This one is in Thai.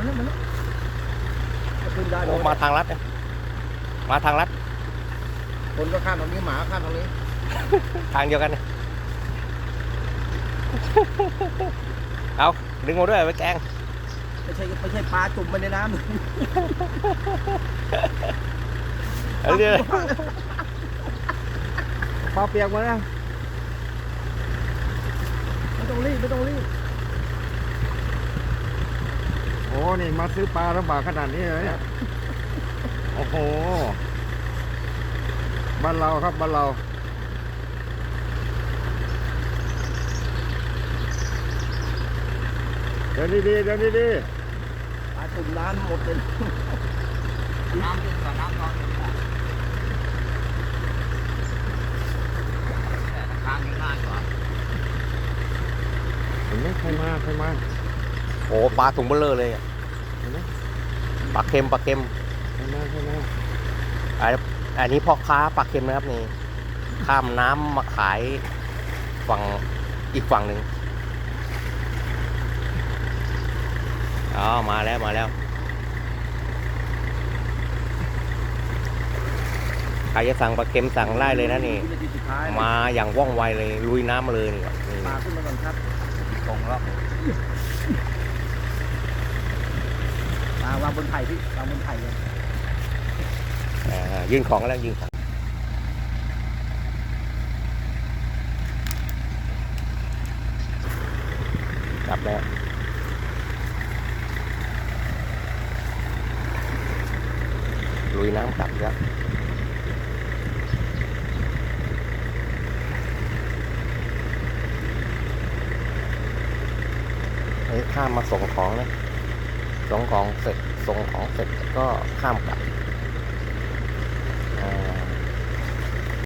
มาแล้วมาแล้วจะขึ้นได้โอ้มาทางลัดเนี่ยมาทางลัด คนก็ข้ามตรงนี้หมาข้ามตรงนี้ ทางเดียวกันเนี่ยเอาดึงมาด้วยไปแกงไม่ใช่ไม่ใช่ปลาจุ่มไปในน้ำเอาเดี๋ยวพอเปียกหมาแล้วไม่ต้องรีบไม่ต้องรีบ โอ้ นี่มาซื้อปลาลำบากขนาดนี้เลยเนี่ย โอ้โห บ้านเราครับบ้านเรา เดินดีๆเดินดีปลาจุ่มน้ำหมดเลยน้ำเย็นกว่าน้ำร้อนเลยนะแต่ทางนี้ง่ายกว่าๆเห็นไหมใครมาใครมา โอ้ปลาถุงเบลเลอร์เลยอะ เห็นไหมปลาเค็มปลาเค็มใครมาใครมาอันอันนี้พ่อค้าปลาเค็มนะครับนี่ ข้ามน้ำมาขายฝั่งอีกฝั่งหนึ่งอ๋อมาแล้วมาแล้วใครจะสั่งปลาเค็มสั่งได้เลยนะนี่วินาทีสุดท้ายมาอย่างว่องไวเลยลุยน้ำมาเลยนี่ครับนี่ปลาขึ้นมาก่อนครับตรงแล้วปลาวาง บนไผ่พี่วางบนไผ่เลยอ่ายื่นของแล้วยื่นของกลับแล้วลุยน้ำกลับแล้วเฮ้ยข้ามมาส่งของนะส่งของเสร็จ ส่งของเสร็จก็ข้ามกลับ